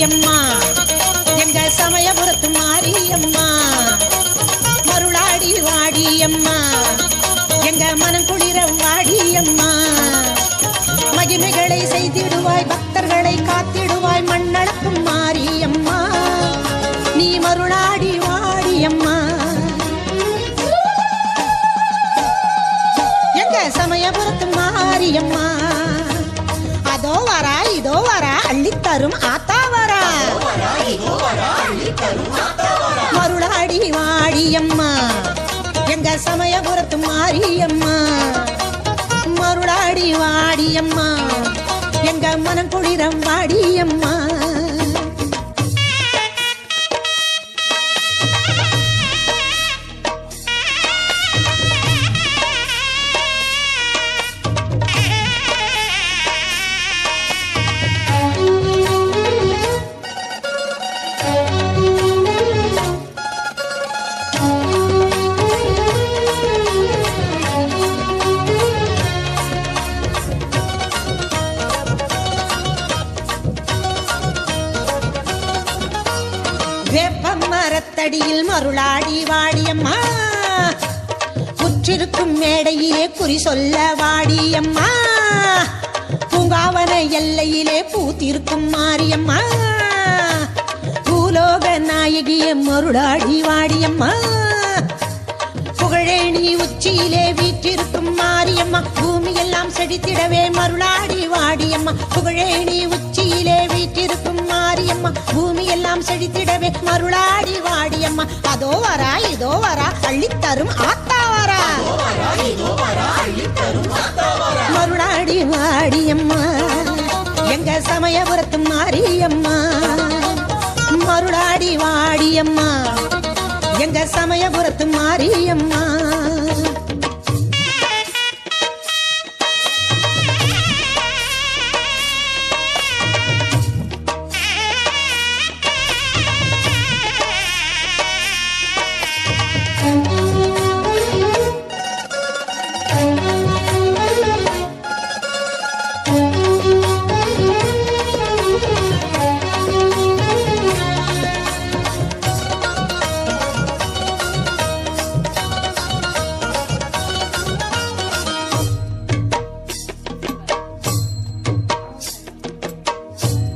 மாரியம்மா. எங்க சமயபுரத்து மாரியம்மா. மருளாடி வாடியம்மா. எங்க மனம் குளிர வாடியம்மா. மகிமைகளை செய்திடுவாய் பக்தர்களை காத்திடுவாய் மண்ணளக்கும் மாரியம்மா. நீ மருளாடி வாடியம்மா. எங்க சமயபுரத்து மாரியம்மா. அதோ வரா இதோ வரா அள்ளித்தரும் ஆத்தா மருளாடி வாடியம்மா எங்க சமயபுரத்து மாரியம்மா மருளாடி வாடியம்மா எங்க மனம் குளிரம் வாடியம்மா வேப்ப மரத்தடியில் மருளாடி வாடியம்மா. புற்றிருக்கும் மேடையிலே குறி சொல்ல வாடியம்மா. பூங்காவன எல்லையிலே பூத்திருக்கும் மாரியம்மா. பூலோக நாயகிய மருளாடி வாடியம்மா. புகழேணி உச்சியிலே வீற்றிருக்கும் மாரியம்மா. பூமியெல்லாம் செடித்திடவே மருளாடி வாடியம்மா. புகழேணி எல்லாம் செழித்திடவே மருளாடி வாடியம்மா. அதோ வரா இதோ வரா அள்ளித்தரும் ஆத்தா வரா. மருளாடி வாடியம்மா எங்க சமயபுரத்து மாரியம்மா. மருளாடி வாடியம்மா எங்க சமயபுரத்து மாரியம்மா.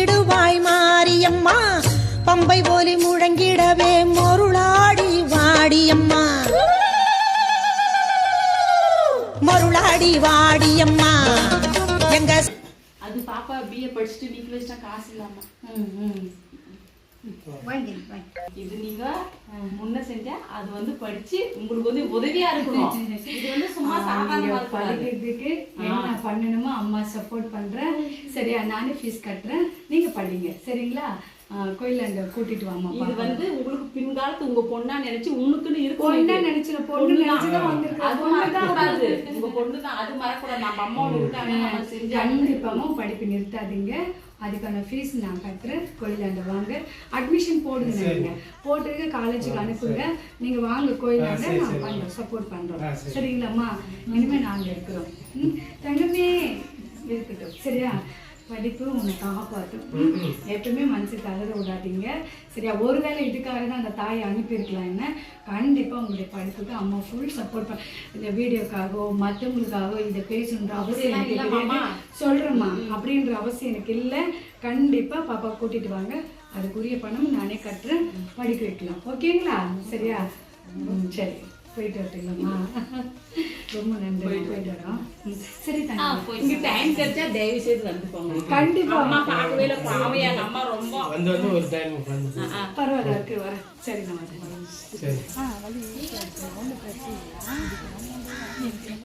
இனித்திடுவாய் மாரியம்மா. பம்பை போலி முழங்கிடவே மருளாடி வாடியம்மா. மருளாடி வாடியம்மா. எங்க அது பாப்பா பிஏ படிச்சுட்டு வச்சா காசு இல்லாம. இது நீங்க முன்ன செஞ்சா அது வந்து படிச்சு உங்களுக்கு வந்து உதவியா இருக்கணும். இது வந்து சும்மா சாதாரணமா படிக்கிறதுக்கு என்ன பண்ணணுமோ அம்மா சப்போர்ட் பண்றேன். சரியா நானே ஃபீஸ் கட்டுறேன். நீங்க படிங்க சரிங்களா? கோயிலாண்ட கூட்டிட்டு வாமா இது வந்து உங்களுக்கு பின்காலத்து உங்க பொண்ணா நினைச்சு உனக்குன்னு இருக்கும் பொண்ணா இது. நினைச்சுல பொண்ணு. நினைச்சுதான் வந்திருக்கா. அது மறக்கக்கூடாது உங்க பொண்ணுதான் அது மறக்கக்கூடாது நம்ம அம்மா செஞ்சாங்க கண்டிப்பாவும் படிப்பு நிறுத்தாதீங்க. அதுக்கான ஃபீஸ் நான் கட்டுறேன். கோயிலாண்ட வாங்க. அட்மிஷன் போடுங்க நீங்க. போட்டுட்டு காலேஜுக்கு அனுப்புங்க. நீங்க வாங்க கோயிலாண்ட நான் சரி. பண்றோம். சப்போர்ட் சரி. சரிங்களாம்மா? இனிமே நாங்க இருக்கிறோம். ம், தங்கமே. இருக்கட்டும். சரியா? படிப்பு உன்னை காப்பாற்றும் எப்பவுமே மனசு தளர விடாதீங்க. சரியா ஒருவேளை இதுக்காக தான் அந்த தாயை அனுப்பியிருக்கலாம் என்ன? கண்டிப்பாக உங்களுடைய படிப்புக்கு அம்மா ஃபுல் சப்போர்ட் பண்ண இந்த வீடியோக்காகவோ மற்றவங்களுக்காகவோ இதை பேசணுன்ற அவசியம் எனக்கு இல்ல, கிடையாது. மாமா. சொல்றேம்மா அப்படின்ற அவசியம் எனக்கு இல்லை. கண்டிப்பாக பாப்பா கூட்டிட்டு வாங்க. அதுக்குரிய பணம் நானே கட்டுறேன். படிக்க வைக்கலாம். ஓகேங்களா? சரியா? ம், சரி. போயிட்டு வரட்டுங்களாம்மா ரொம்ப நன்றி போயிட்டு வரோம் சரி இங்க டைம் கிடைச்சா தயவு செய்து வந்து போங்க கண்டிப்பா. அம்மா பார்க்கவே இல்லை எங்க அம்மா ரொம்ப வந்து வந்து ஒரு டைம். பரவாயில்ல இருக்கு வரேன். சரி வரேன். சரி.